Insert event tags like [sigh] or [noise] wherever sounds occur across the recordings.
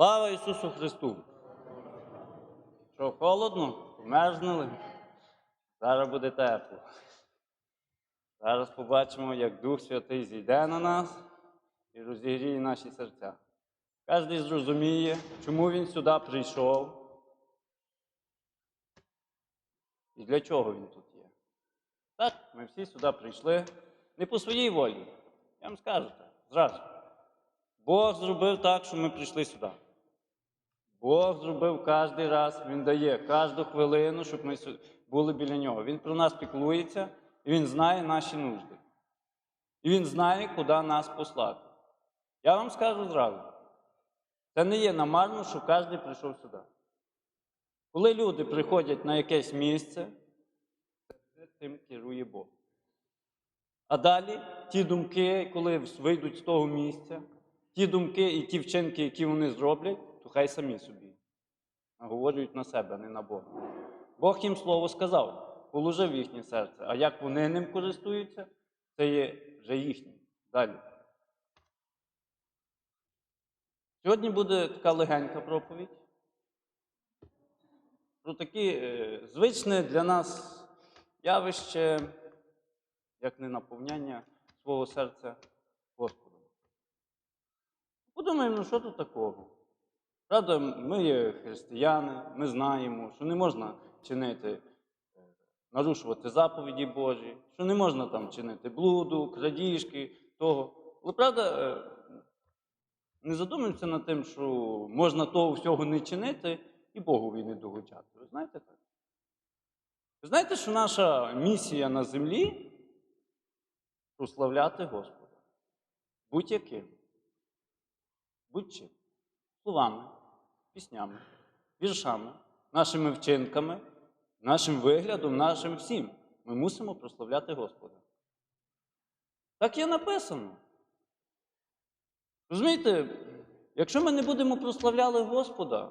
Слава Ісусу Христу! Що холодно? Мерзнули? Зараз буде тепло. Зараз побачимо, як Дух Святий зійде на нас і розігріє наші серця. Кожен зрозуміє, чому він сюди прийшов і для чого він тут є. Так, ми всі сюди прийшли не по своїй волі. Я вам скажу так, зразу. Бог зробив так, що ми прийшли сюди. Бог зробив кожен раз, Він дає кожну хвилину, щоб ми були біля нього. Він про нас піклується, і Він знає наші нужди. І Він знає, куди нас послати. Я вам скажу зразу. Це не є намарно, що кожен прийшов сюди. Коли люди приходять на якесь місце, тим керує Бог. А далі ті думки, коли вийдуть з того місця, ті думки і ті вчинки, які вони зроблять, то хай самі собі наговорюють на себе, не на Бога. Бог їм слово сказав, положив їхнє серце. А як вони ним користуються, це є вже їхнє. Далі. Сьогодні буде така легенька проповідь. Про таке звичне для нас явище, як не наповняння свого серця Господом. Подумаємо, ну що тут такого? Правда, ми є християни, ми знаємо, що не можна чинити, е, нарушувати заповіді Божі, що не можна там чинити блуду, крадіжки, того. Але правда, е, не задумуємося над тим, що можна того всього не чинити і Богові не догоджати. Ви знаєте так? Ви знаєте, що наша місія на землі прославляти Господа. Будь-яким. Будь-чим. Словами, піснями, віршами, нашими вчинками, нашим виглядом, нашим всім. Ми мусимо прославляти Господа. Так є написано. Розумієте, якщо ми не будемо прославляли Господа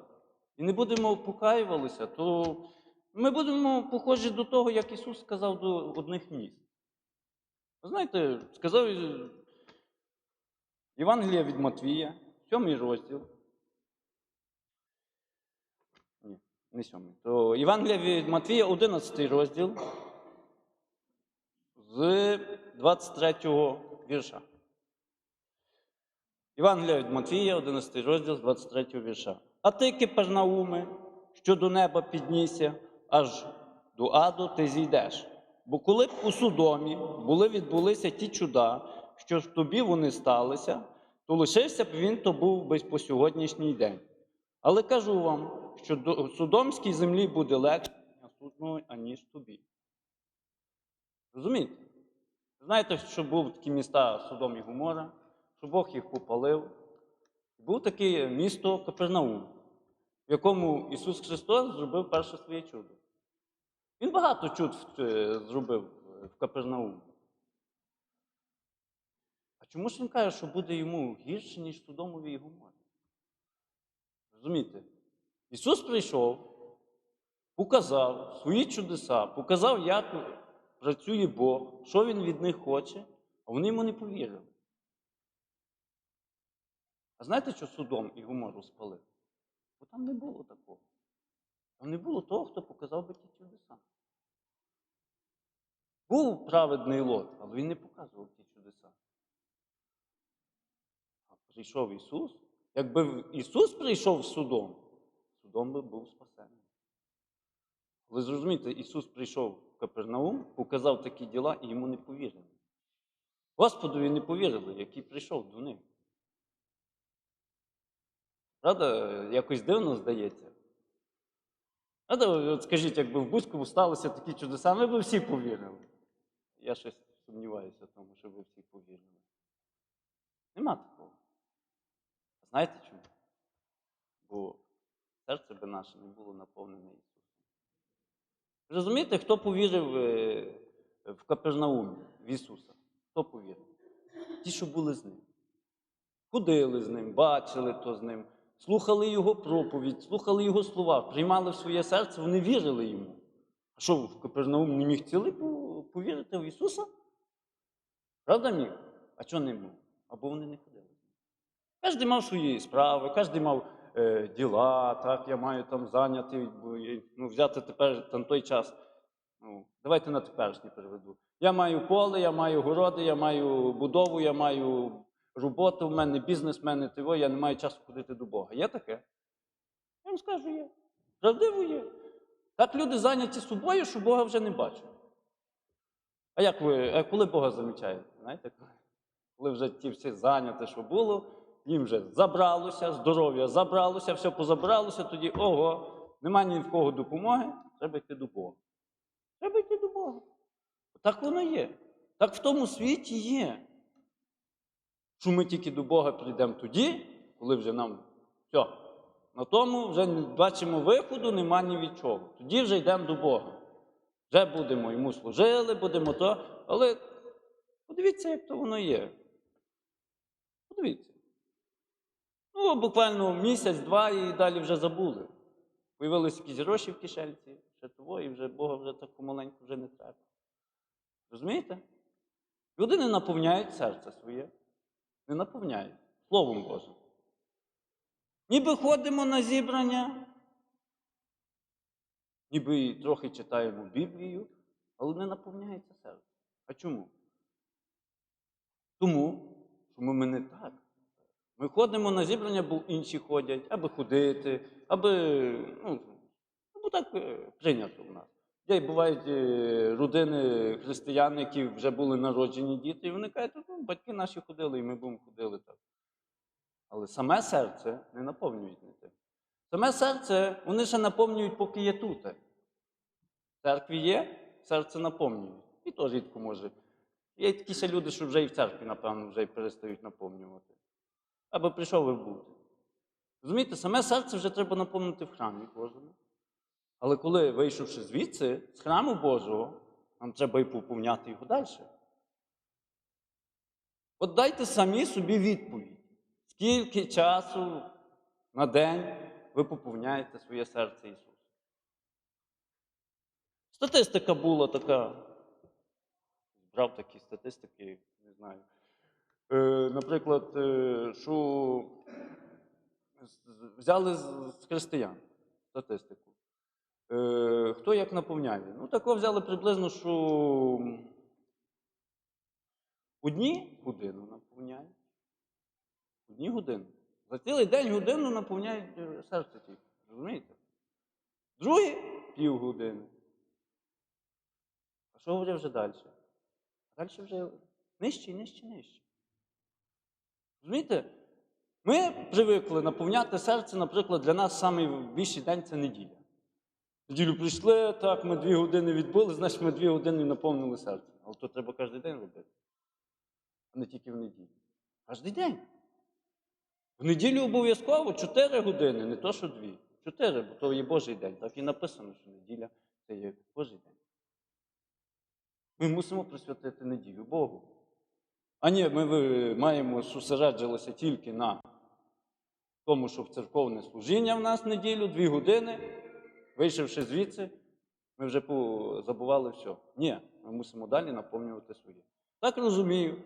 і не будемо покаювалися, то ми будемо похожі до того, як Ісус сказав до одних. Ви знаєте, сказав Євангелія від Матвія, сьомий розділ. Ні, не сьомий. То Євангелія від Матвія, 11 розділ з 23 вірша. Євангелія від Матвія, 11 розділ з 23 вірша. А ти, Кипернауме, що до неба піднісся, аж до аду ти зійдеш. Бо коли б у Судомі були відбулися ті чуда, що ж тобі вони сталися, то лишився б він то був би по сьогоднішній день. Але кажу вам, що до Судомській землі буде легше судного, аніж тобі. Розумієте? Знаєте, що був такі міста Содом і Гомора, що Бог їх попалив. Був таке місто Капернаум, в якому Ісус Христос зробив перше своє чудо. Він багато чуд е, зробив в Капернаумі. А чому ж він каже, що буде йому гірше, ніж Содомові і Гоморі? Розумієте? Ісус прийшов, показав свої чудеса, показав, як працює Бог, що Він від них хоче, а вони йому не повірили. А знаєте, що Содом і Гомору спалив? Бо там не було такого. Там не було того, хто показав би ті чудеса. Був праведний лот, але він не показував ті чудеса. А прийшов Ісус. Якби Ісус прийшов судом, судом би був спасений. Ви зрозумієте, Ісус прийшов в Капернаум, показав такі діла і йому не повірили. Господові не повірили, який прийшов до них. Правда, якось дивно здається. Правда, от скажіть, якби в Бузьку сталося такі чудеса, ми б всі повірили. Я щось сумніваюся в тому, що ви всі повірили. Нема такого. Знаєте чому? Бо серце би наше не було наповнене Ісусом. Розумієте, хто повірив е, в Капернаумі, в Ісуса? Хто повірив? Ті, що були з ним. Ходили з ним, бачили то з ним, слухали його проповідь, слухали його слова, приймали в своє серце, вони вірили йому. А що в Капернаум не міг цілий повірити в Ісуса? Правда міг? А чого не міг? Або вони не ходили. Кожен мав свої справи, кожен мав е, діла, так, я маю там зайняти, ну, взяти тепер там той час. Ну, давайте на теперішній переведу. Я маю поле, я маю городи, я маю будову, я маю роботу, в мене бізнес, в мене того, я не маю часу ходити до Бога. Є таке? Я вам скажу, є. Правдиво є. Так люди зайняті собою, що Бога вже не бачать. А як ви, коли Бога замічаєте? Знаєте, коли вже ті всі зайняті, що було, їм вже забралося, здоров'я забралося, все позабралося, тоді ого, нема ні в кого допомоги, треба йти до Бога. Треба йти до Бога. Так воно є. Так в тому світі є. Що ми тільки до Бога прийдемо тоді, коли вже нам все. На тому вже бачимо виходу, нема ні від чого. Тоді вже йдемо до Бога. Вже будемо йому служили, будемо то. Але подивіться, як то воно є. Подивіться. Ну, буквально місяць-два і далі вже забули. Появилися якісь гроші в кишенці, ще того, і вже Бога вже так помаленьку вже не треба. Розумієте? Люди не наповняють серце своє, не наповняють Словом Божим. Ніби ходимо на зібрання, ніби трохи читаємо Біблію, але не наповняється серце. А чому? Тому, що ми не так. Ми ходимо на зібрання, бо інші ходять, аби ходити, аби. Ну, бо так е, прийнято в нас. Є бувають е, родини християн, які вже були народжені діти, і вони кажуть, ну, батьки наші ходили, і ми будемо ходили так. Але саме серце не наповнюють не тим. Саме серце вони ще наповнюють, поки є тут. В церкві є, серце наповнюють. І то рідко може. Є такі ще люди, що вже і в церкві, напевно, вже й перестають наповнювати. Аби прийшов і бути. Розумієте, саме серце вже треба наповнити в храмі Божому. Але коли, вийшовши звідси, з храму Божого, нам треба і поповняти його далі. От дайте самі собі відповідь, скільки часу на день ви поповняєте своє серце Ісусу. Статистика була така. Брав такі статистики, не знаю. Е, наприклад, е, що взяли з, християн статистику. Е, хто як наповняє? Ну, тако взяли приблизно, що одні годину наповняють. Одні години. За цілий день годину наповняють серце тільки. Розумієте? Другі півгодини. А що говорять вже далі? Далі вже нижче, нижче, нижче. Розумієте? Ми привикли наповняти серце, наприклад, для нас найбільший день це неділя. Неділю прийшли, так, ми дві години відбули, значить ми дві години наповнили серце. Але то треба кожен день робити. А не тільки в неділю. Кожен день. В неділю обов'язково 4 години, не то, що дві. 4, бо то є Божий день. Так і написано, що неділя це є Божий день. Ми мусимо присвятити неділю Богу. А ні, ми маємо зосереджилися тільки на тому, що в церковне служіння в нас неділю, дві години. Вийшовши звідси, ми вже забували все. Ні, ми мусимо далі наповнювати своє. Так розумію,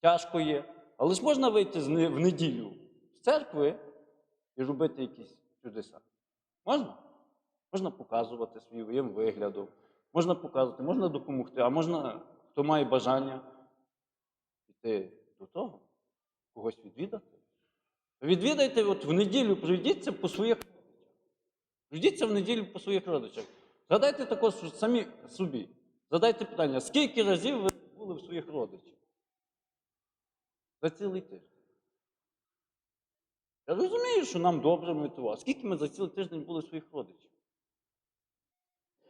тяжко є. Але ж можна вийти в неділю з церкви і робити якісь чудеса. Можна? Можна показувати своїм виглядом, можна показувати, можна допомогти, а можна, хто має бажання піти до того, когось відвідати. Відвідайте, от в неділю прийдіться по своїх родичах. Прийдіться в неділю по своїх родичах. Згадайте також самі собі. Задайте питання, скільки разів ви були в своїх родичах? За цілий тиждень. Я розумію, що нам добре ми того. А скільки ми за цілий тиждень були в своїх родичів?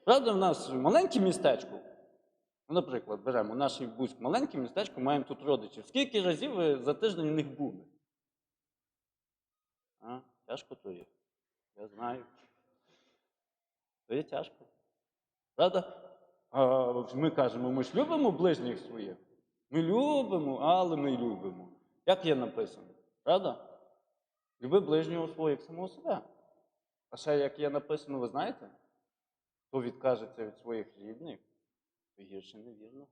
Правда, в нас маленьке містечко. Ну, наприклад, беремо наш Бузьк, маленьке містечко, маємо тут родичів. Скільки разів ви за тиждень у них були? А, тяжко то є. Я знаю. То є тяжко. Правда? А ми кажемо, ми ж любимо ближніх своїх. Ми любимо, але ми любимо. Як є написано? Правда? Люби ближнього свого, як самого себе. А ще як є написано, ви знаєте? Хто відкажеться від своїх рідних, гірше невірного.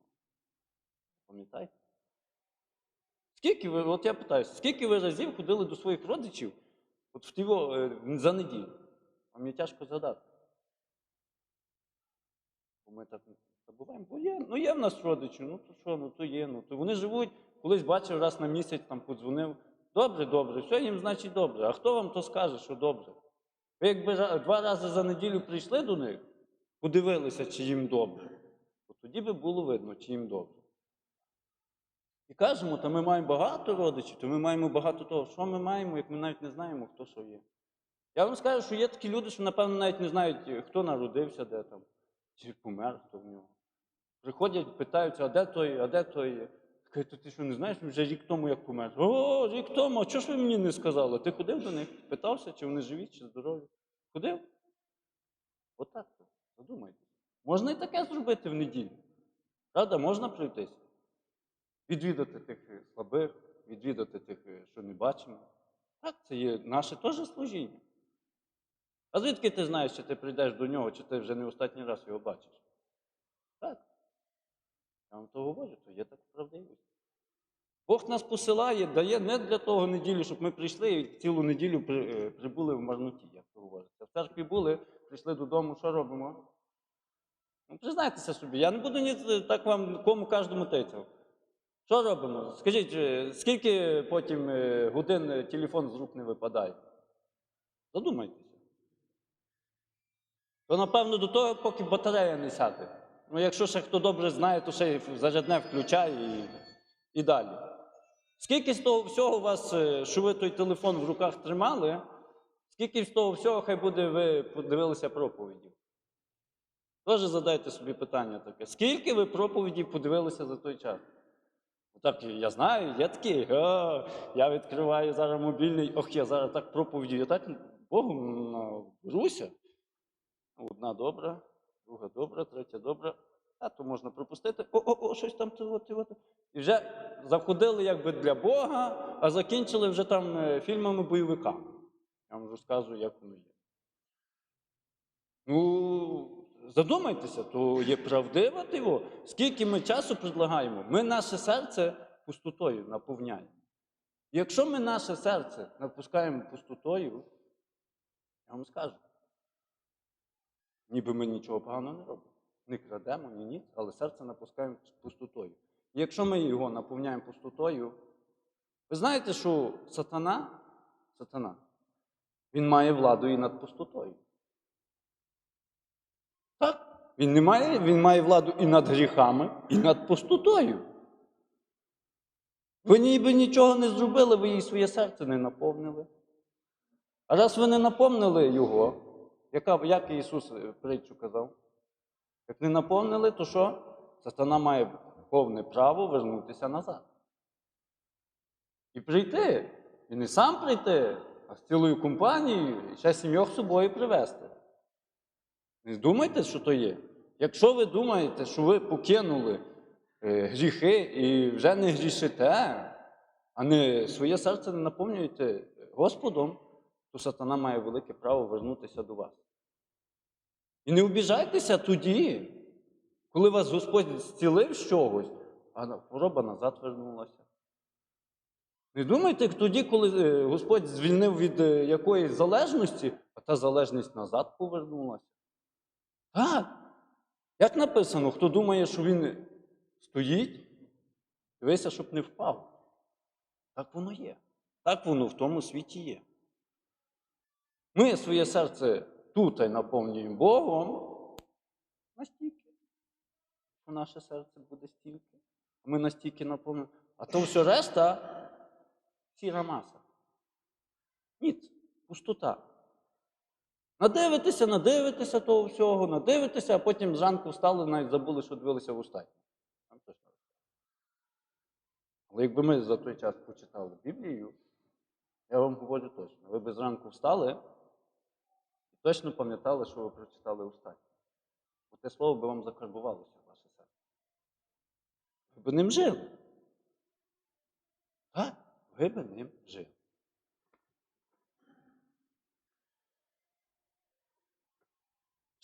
Пам'ятайте? Скільки ви, от я питаю, скільки ви разів ходили до своїх родичів От в тіво, е, за неділю. А мені тяжко згадати. Бо ми так забуваємо, бо є, ну є в нас родичі, ну то що, ну то є, ну то вони живуть, колись бачив раз на місяць, там подзвонив. Добре, добре, все їм значить добре. А хто вам то скаже, що добре? Ви якби два рази за неділю прийшли до них, подивилися, чи їм добре, тоді би було видно, чи їм добре. І кажемо, то ми маємо багато родичів, то ми маємо багато того. Що ми маємо, як ми навіть не знаємо, хто що є. Я вам скажу, що є такі люди, що, напевно, навіть не знають, хто народився, де там, чи помер, хто в нього. Приходять, питаються, а де той, а де той. Кажуть, ти що не знаєш, вже рік тому як помер. О, рік тому, а чого ж ви мені не сказали? Ти ходив до них, питався, чи вони живі, чи здорові? Ходив? Отак. Задумайтесь. Можна і таке зробити в неділю. Правда, можна пройтись? Відвідати тих е, слабих, відвідати тих, е, що не бачимо. Так, це є наше теж служіння. А звідки ти знаєш, чи ти прийдеш до нього, чи ти вже не останній раз його бачиш? Так. Я вам то говорю, то є так правдивість. Бог нас посилає, дає не для того неділі, щоб ми прийшли і цілу неділю е, прибули в марноті, як то говориться. В церкві були, прийшли додому, що робимо? Ну, признайтеся собі, я не буду ні так вам кому кожному тицяв. Що робимо? Скажіть, е, скільки потім е, годин телефон з рук не випадає? Задумайтеся. То, напевно, до того, поки батарея не сяде. Ну, якщо ще хто добре знає, то ще зарядне включає і, і далі. Скільки з того всього у вас, е, що ви той телефон в руках тримали, скільки з того всього, хай буде, ви подивилися проповідів? Теж задайте собі питання таке. Скільки ви проповідів подивилися за той час? Так, я знаю, є такі. О, я відкриваю зараз мобільний. Ох, я зараз так проповіді, я так Богом наберуся. Одна добра, друга добра, третя добра. А то можна пропустити. О, о, о, щось там ти, ти, ти. І вже заходили якби для Бога, а закінчили вже там е, фільмами бойовиками. Я вам розказую, як воно є. Ну, задумайтеся, то є правдива диво. Скільки ми часу предлагаємо, ми наше серце пустотою наповняємо. Якщо ми наше серце напускаємо пустотою, я вам скажу, ніби ми нічого поганого не робимо. Не крадемо, ні ніц, але серце напускаємо пустотою. Якщо ми його наповняємо пустотою, ви знаєте, що сатана, сатана, він має владу і над пустотою. Він не має, він має владу і над гріхами, і над пустотою. Ви ніби нічого не зробили, ви їй своє серце не наповнили. А раз ви не наповнили його, яка, як Ісус е, притчу казав, як не наповнили, то що? Сатана має повне право вернутися назад. І прийти. І не сам прийти, а з цілою компанією і ще сімьох собою привезти. Не думайте, що то є. Якщо ви думаєте, що ви покинули е, гріхи і вже не грішите, а не своє серце не наповнюєте Господом, то сатана має велике право вернутися до вас. І не обіжайтеся тоді, коли вас Господь зцілив з чогось, а хвороба назад вернулася. Не думайте тоді, коли е, Господь звільнив від е, якоїсь залежності, а та залежність назад повернулася. Так. Як написано, хто думає, що він стоїть, дивися, щоб не впав. Так воно є. Так воно в тому світі є. Ми своє серце тут наповнюємо Богом настільки, що наше серце буде стільки. Ми настільки наповнюємо. А то все решта сіра маса. Ніц, пустота. Надивитися, надивитися того всього, надивитися, а потім зранку встали, навіть забули, що дивилися в устаті. Але якби ми за той час почитали Біблію, я вам говорю точно, ви б зранку встали і точно пам'ятали, що ви прочитали устаті. Бо те слово би вам закарбувалося в ваше серце. Ви б ним жили. Так, ви б ним жили.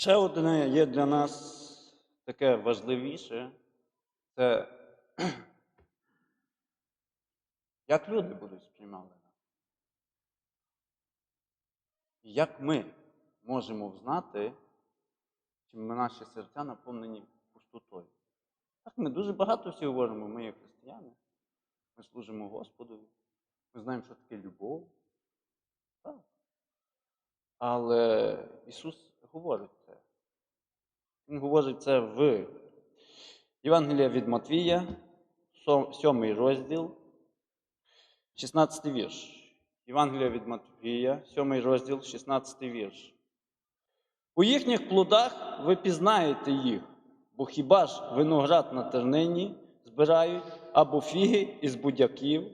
Ще одне є для нас таке важливіше, це [clears throat] як люди будуть сприймали нас. Як ми можемо взнати, чи наші серця наповнені пустотою? Так, ми дуже багато всі говоримо, ми є християни, ми служимо Господу, ми знаємо, що таке любов. Так. Але Ісус говорить. Він говорить це в Євангелія від Матвія, 7 розділ, 16 вірш. Євангелія від Матвія, 7 розділ, 16 вірш. У їхніх плодах ви пізнаєте їх, бо хіба ж виноград на тернині збирають або фіги із будяків?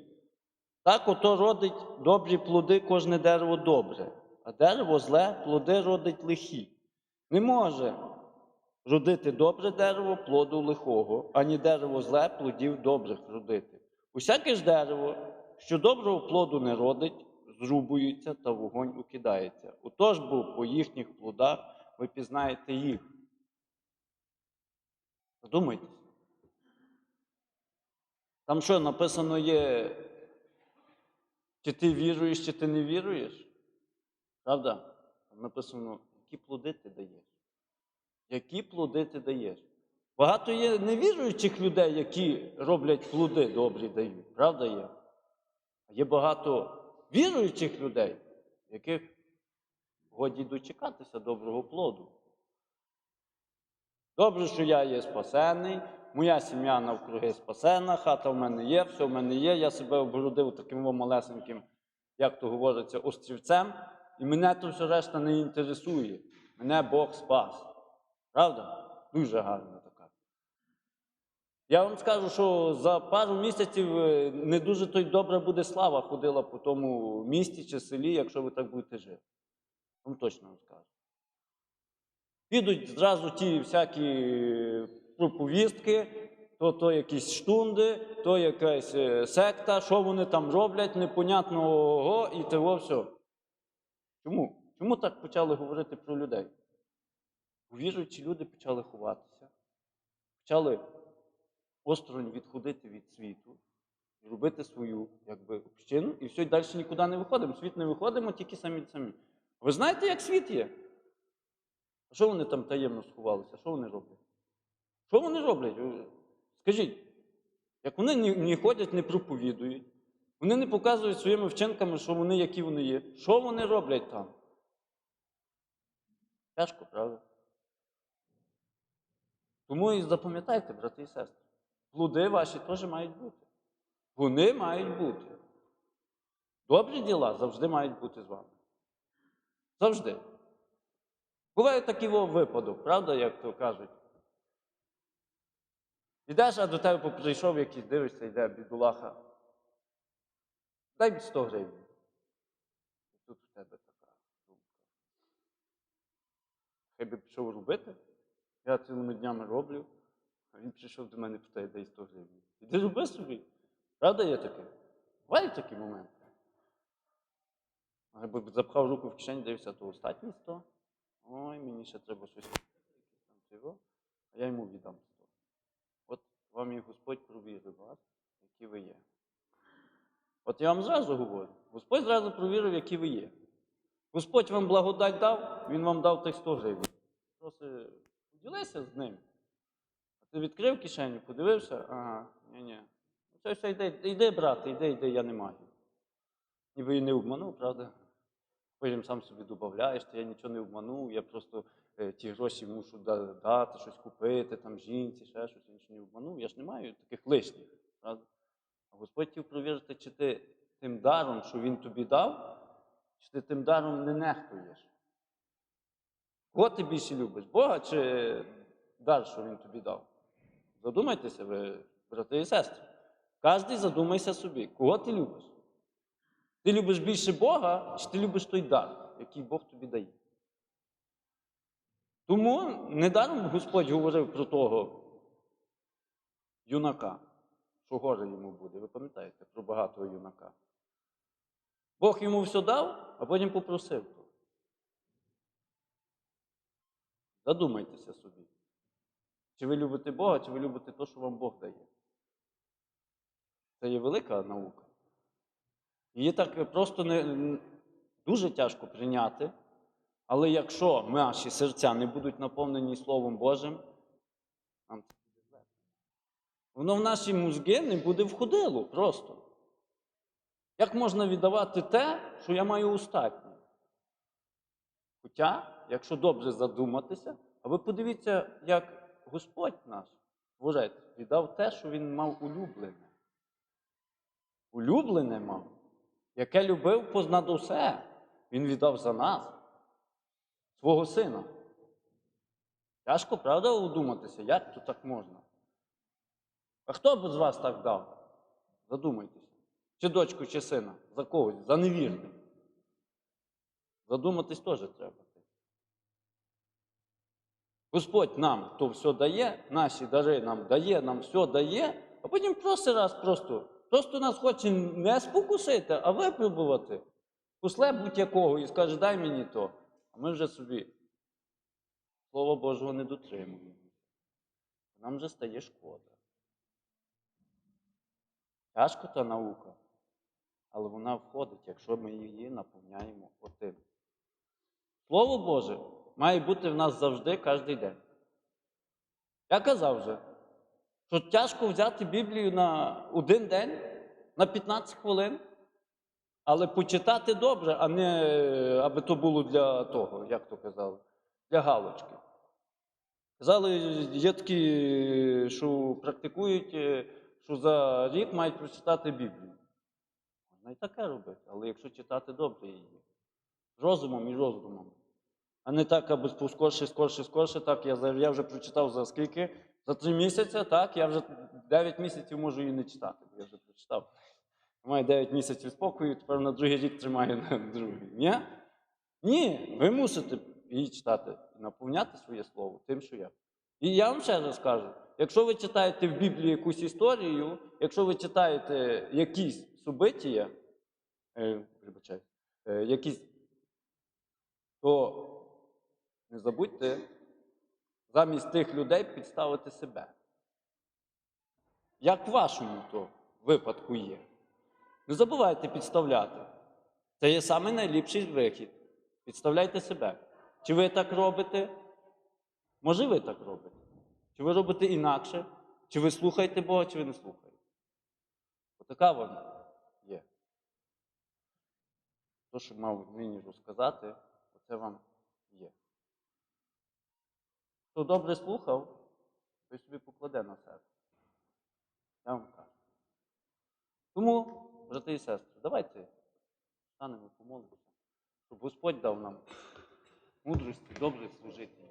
Так ото родить добрі плоди кожне дерево добре, а дерево зле плоди родить лихі. Не може родити добре дерево плоду лихого, ані дерево зле плодів добрих родити. Усяке ж дерево, що доброго плоду не родить, зрубується та вогонь укидається. Отож бо по їхніх плодах ви пізнаєте їх. Задумайтесь. Там що написано є, чи ти віруєш, чи ти не віруєш? Правда? Там написано, які плоди ти даєш. Які плоди ти даєш? Багато є невіруючих людей, які роблять плоди добрі дають. Правда є? А є багато віруючих людей, яких годі дочекатися доброго плоду. Добре, що я є спасений, моя сім'я навкруги спасена, хата в мене є, все в мене є. Я себе обгородив таким малесеньким, як то говориться, острівцем, і мене то все решта не інтересує. Мене Бог спас. Правда? Дуже гарна така. Я вам скажу, що за пару місяців е, не дуже то й добра буде слава ходила по тому місті чи селі, якщо ви так будете жити. Вам точно вам скажу. Підуть зразу ті всякі проповістки, то, то якісь штунди, то якась е, секта, що вони там роблять, непонятного і того все. Чому? Чому так почали говорити про людей? Віруючі люди почали ховатися, почали осторонь відходити від світу робити свою якби, общину, і все, далі нікуди не виходимо. Світ не виходимо, тільки самі самі. Ви знаєте, як світ є? А що вони там таємно сховалися? Що вони роблять? Що вони роблять? Скажіть, як вони не ходять, не проповідують, вони не показують своїми вчинками, що вони, які вони є. Що вони роблять там? Тяжко, правда? Тому і запам'ятайте, брати і сестри, плоди ваші теж мають бути. Вони мають бути. Добрі діла завжди мають бути з вами. Завжди. Буває такий випадок, правда, як то кажуть. Ідеш, а до тебе прийшов якийсь, дивишся, йде бідулаха. Дай 100 гривень. Тут в тебе така думка. Хай би пішов робити. Я цілими днями роблю, а він прийшов до мене і питає, дай 100 гривень. Іди роби собі. Правда є таке? Бувають такі моменти. А Якби запхав руку в кишень, дивився, то останні 100. Ой, мені ще треба щось купити, а я йому віддам 100. От вам і Господь провірив вас, які ви є. От я вам зразу говорю, Господь зразу провірив, які ви є. Господь вам благодать дав, Він вам дав тих 100 гривень. Просто поділися з ним. А ти відкрив кишеню, подивився, ага, ні-ні. Це все йде, йди, брате, йди, йди, я не маю. Ніби і не обманув, правда? Потім сам собі додаєш, то я нічого не обманув, я просто е, ті гроші мушу дати, щось купити, там жінці, ще щось, я нічого не обманув. Я ж не маю таких лишніх, правда? А Господь хотів провірити, чи ти тим даром, що Він тобі дав, чи ти тим даром не нехтуєш. Кого ти більше любиш? Бога чи дар, що Він тобі дав? Задумайтеся, ви, брати і сестри. Кожен задумайся собі, кого ти любиш? Ти любиш більше Бога, чи ти любиш той дар, який Бог тобі дає? Тому недаром Господь говорив про того юнака, що горе йому буде. Ви пам'ятаєте про багатого юнака? Бог йому все дав, а потім попросив. то. Задумайтеся собі. Чи ви любите Бога, чи ви любите те, що вам Бог дає? Це є велика наука. Її так просто не, дуже тяжко прийняти. Але якщо наші серця не будуть наповнені Словом Божим, нам це буде зле. Воно в наші мозги не буде входило просто. Як можна віддавати те, що я маю остатнє? Хоча, якщо добре задуматися, а ви подивіться, як Господь наш, Творець, віддав те, що він мав улюблене. Улюблене мав, яке любив познад усе. Він віддав за нас, свого сина. Тяжко, правда, удуматися, як то так можна? А хто б з вас так дав? Задумайтеся. Чи дочку, чи сина? За когось, за невірних. Задуматись теж треба. Господь нам то все дає, наші дари нам дає, нам все дає, а потім просить раз просто. Просто нас хоче не спокусити, а випробувати. Кусле будь-якого і скаже, дай мені то. А ми вже собі Слова Божого не дотримуємо. Нам вже стає шкода. Тяжко та наука, але вона входить, якщо ми її наповняємо отим. Слово Боже має бути в нас завжди кожен день. Я казав вже, що тяжко взяти Біблію на один день, на 15 хвилин, але почитати добре, а не аби то було для того, як то казали, для галочки. Казали, є такі, що практикують, що за рік мають прочитати Біблію. Можна і таке робити, але якщо читати добре її, з розумом і роздумом. А не так, аби скорше, скорше, скорше, так, я, я вже прочитав за скільки? За три місяці, так, я вже 9 місяців можу її не читати. Я вже прочитав. Маю 9 місяців спокою, тепер на другий рік тримаю на [laughs] другий. Ні? Ні, ви мусите її читати і наповняти своє слово тим, що я. І я вам ще раз кажу: якщо ви читаєте в Біблії якусь історію, якщо ви читаєте якісь субитія, е, е, якісь, то не забудьте замість тих людей підставити себе. Як в вашому то випадку є. Не забувайте підставляти. Це є саме найліпший вихід. Підставляйте себе. Чи ви так робите? Може, ви так робите? Чи ви робите інакше? Чи ви слухаєте Бога, чи ви не слухаєте? Отака вона є. То, що мав нині розказати, оце вам є. Хто добре слухав, той собі покладе на серце. Я вам кажу. Тому, брати і сестри, давайте станемо помолимося, щоб Господь дав нам мудрості добре служити.